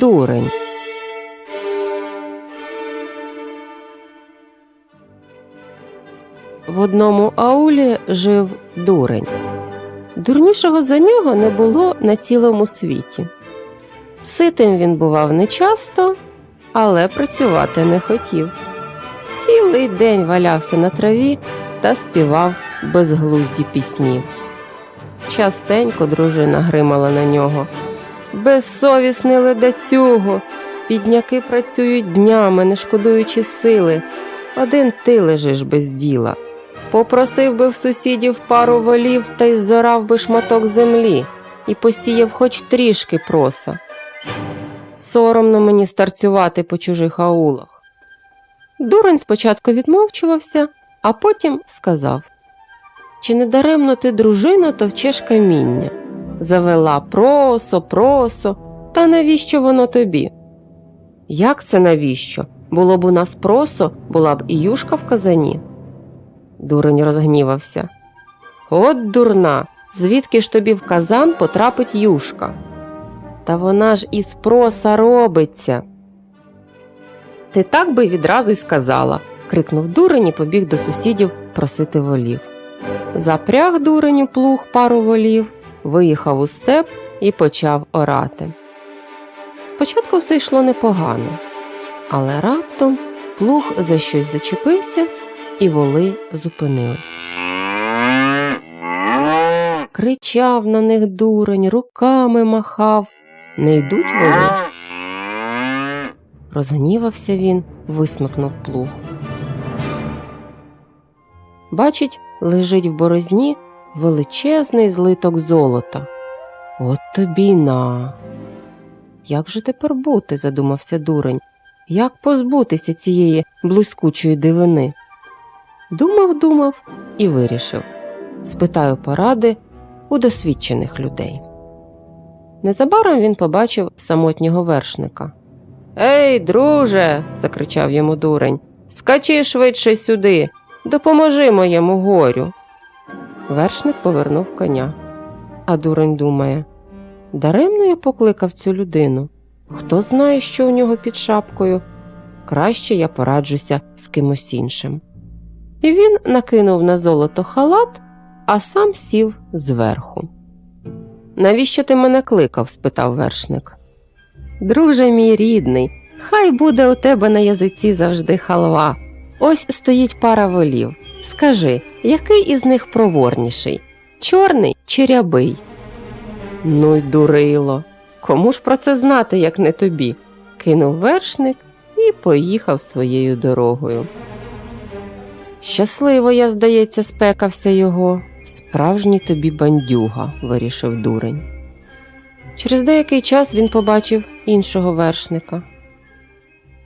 дурень. В одному аулі жив дурень. Дурнішого за нього не було на цілому світі. Ситим він бував нечасто, але працювати не хотів. Цілий день валявся на траві та співав безглузді пісні. Частенько дружина гримала на нього. Безсовісний ледацюго, підняки працюють днями, не шкодуючи сили. Один ти лежиш без діла. Попросив би в сусідів пару волів та й зорав би шматок землі і посіяв хоч трішки проса. Соромно мені старцювати по чужих аулах. Дурень спочатку відмовчувався, а потім сказав Чи не даремно ти, дружино, товчеш каміння? Завела просо, просо, та навіщо воно тобі? Як це навіщо? Було б у нас просо, була б і юшка в казані. Дурень розгнівався. От дурна, звідки ж тобі в казан потрапить юшка? Та вона ж із проса робиться. Ти так би відразу й сказала, крикнув дурень і побіг до сусідів просити волів. Запряг дурень у плуг пару волів, виїхав у степ і почав орати. Спочатку все йшло непогано, але раптом плуг за щось зачепився, і воли зупинились. Кричав на них дурень, руками махав. Не йдуть воли. Розгнівався він, висмикнув плуг. Бачить, лежить в борозні величезний злиток золота. От тобі на. Як же тепер бути? задумався дурень. Як позбутися цієї блискучої дивини? Думав, думав і вирішив спитаю поради у досвідчених людей. Незабаром він побачив самотнього вершника. Ей, друже. закричав йому дурень. Скачи швидше сюди, допоможи моєму горю. Вершник повернув коня, а дурень думає даремно я покликав цю людину. Хто знає, що у нього під шапкою? Краще я пораджуся з кимось іншим. І він накинув на золото халат, а сам сів зверху. Навіщо ти мене кликав? спитав вершник. Друже мій рідний, хай буде у тебе на язиці завжди халва. Ось стоїть пара волів. Скажи, який із них проворніший? Чорний чи рябий? Ну й дурило. Кому ж про це знати, як не тобі? кинув вершник і поїхав своєю дорогою. Щасливо, я, здається, спекався його. Справжній тобі бандюга, вирішив дурень. Через деякий час він побачив іншого вершника.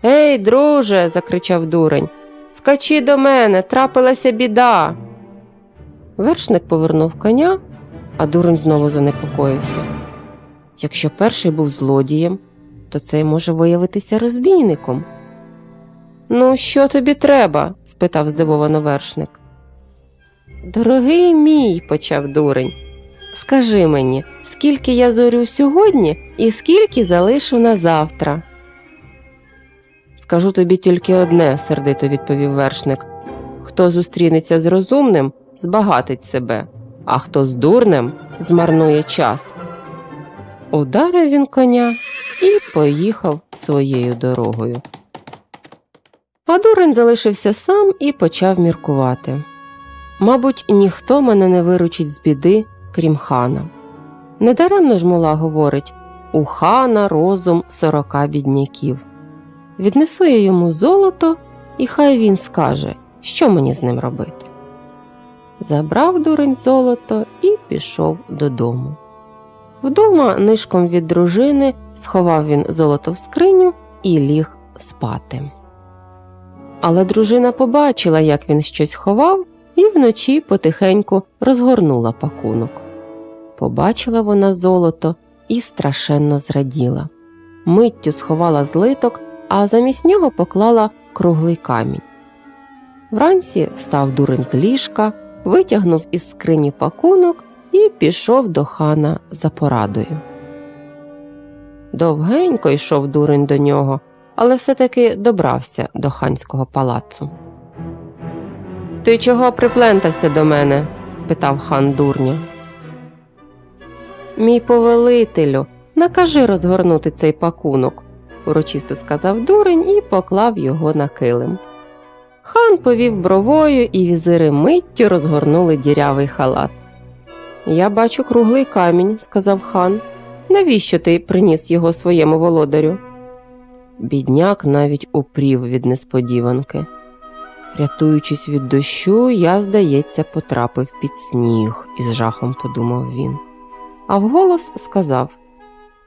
Ей, друже, закричав дурень, скачи до мене, трапилася біда. Вершник повернув коня, а дурень знову занепокоївся. Якщо перший був злодієм, то цей може виявитися розбійником. Ну, що тобі треба? спитав здивовано вершник. Дорогий мій, почав дурень, скажи мені, скільки я зорю сьогодні і скільки залишу на завтра. Скажу тобі тільки одне, сердито відповів вершник хто зустрінеться з розумним, збагатить себе, а хто з дурнем змарнує час. Ударив він коня і поїхав своєю дорогою. А дурень залишився сам і почав міркувати. Мабуть, ніхто мене не виручить з біди, крім хана. Недаремно ж мула говорить у хана розум сорока бідняків. Віднесу я йому золото, і хай він скаже, що мені з ним робити. Забрав дурень золото і пішов додому. Вдома, нишком від дружини, сховав він золото в скриню і ліг спати. Але дружина побачила, як він щось ховав, і вночі потихеньку розгорнула пакунок. Побачила вона золото і страшенно зраділа. Миттю сховала злиток, а замість нього поклала круглий камінь. Вранці встав дурень з ліжка, витягнув із скрині пакунок і пішов до хана за порадою. Довгенько йшов дурень до нього, але все-таки добрався до ханського палацу. Ти чого приплентався до мене? спитав хан дурня. Мій повелителю, накажи розгорнути цей пакунок, урочисто сказав дурень і поклав його на килим. Хан повів бровою, і візири миттю розгорнули дірявий халат. Я бачу круглий камінь, сказав хан. Навіщо ти приніс його своєму володарю? Бідняк навіть упрів від несподіванки. Рятуючись від дощу, я, здається, потрапив під сніг, із жахом подумав він. А вголос сказав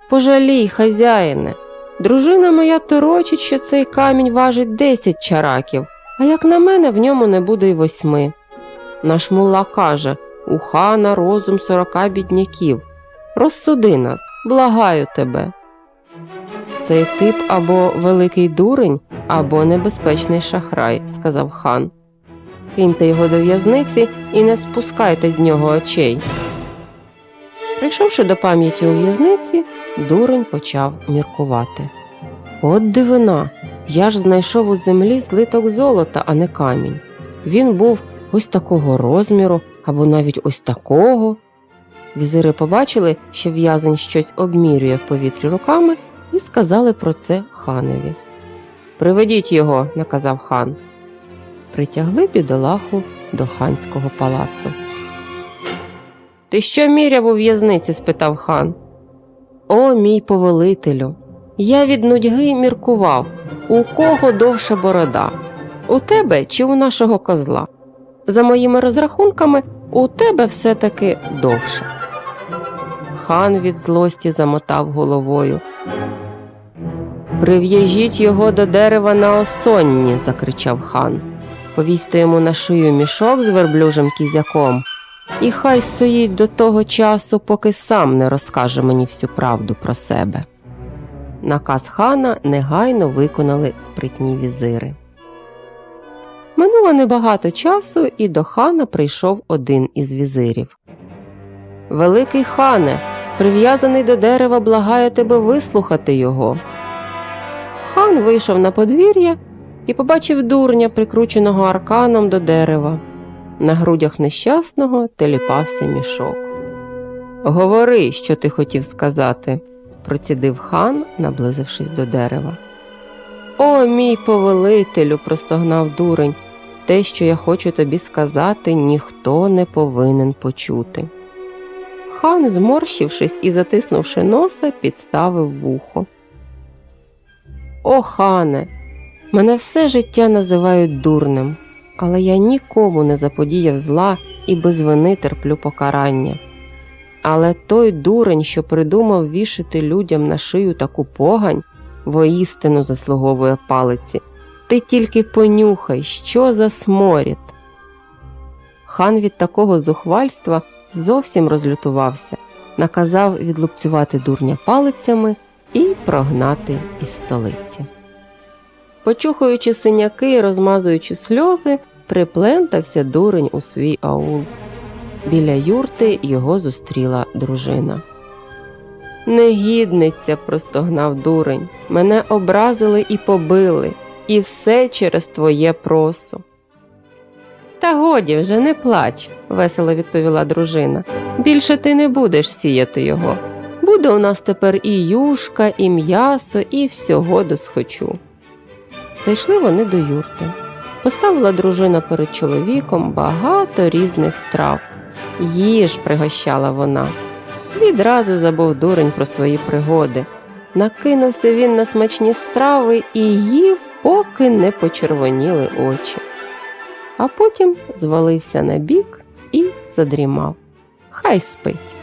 Пожалій, хазяїне, дружина моя торочить, що цей камінь важить десять чараків, а як на мене, в ньому не буде й восьми. Наш мулла каже у хана розум сорока бідняків. Розсуди нас, благаю тебе. Цей тип або великий дурень, або небезпечний шахрай, сказав хан. Киньте його до в'язниці і не спускайте з нього очей. Прийшовши до пам'яті у в'язниці, дурень почав міркувати. От дивина, я ж знайшов у землі злиток золота, а не камінь. Він був ось такого розміру або навіть ось такого. Візири побачили, що в'язень щось обмірює в повітрі руками, і сказали про це ханові. Приведіть його, наказав хан. Притягли бідолаху до ханського палацу. Ти що міряв у в'язниці? спитав хан. О, мій повелителю. Я від нудьги міркував, у кого довша борода, у тебе чи у нашого козла. За моїми розрахунками, у тебе все таки довше. Хан від злості замотав головою. Прив'яжіть його до дерева на осонні, закричав хан. Повісьте йому на шию мішок з верблюжим кізяком, і хай стоїть до того часу, поки сам не розкаже мені всю правду про себе. Наказ хана негайно виконали спритні візири. Минуло небагато часу, і до хана прийшов один із візирів. Великий хане, прив'язаний до дерева, благає тебе вислухати його. Хан вийшов на подвір'я і побачив дурня, прикрученого арканом до дерева. На грудях нещасного теліпався мішок. Говори, що ти хотів сказати, процідив хан, наблизившись до дерева. О, мій повелителю, простогнав дурень, те, що я хочу тобі сказати, ніхто не повинен почути. Хан, зморщившись і затиснувши носа, підставив вухо. О, хане, мене все життя називають дурним, але я нікому не заподіяв зла і без вини терплю покарання. Але той дурень, що придумав вішати людям на шию таку погань, воістину заслуговує палиці. Ти тільки понюхай, що за сморід. Хан від такого зухвальства зовсім розлютувався, наказав відлупцювати дурня палицями і прогнати із столиці. Почухуючи синяки і розмазуючи сльози, приплентався дурень у свій аул. Біля юрти його зустріла дружина. Негідниця, простогнав дурень, мене образили і побили, і все через твоє просо. Та годі вже не плач, весело відповіла дружина. Більше ти не будеш сіяти його. Буде у нас тепер і юшка, і м'ясо, і всього досхочу. Зайшли вони до юрти. Поставила дружина перед чоловіком багато різних страв. Їж, пригощала вона. Відразу забув дурень про свої пригоди. Накинувся він на смачні страви і їв, поки не почервоніли очі. А потім звалився на бік і задрімав. Хай спить.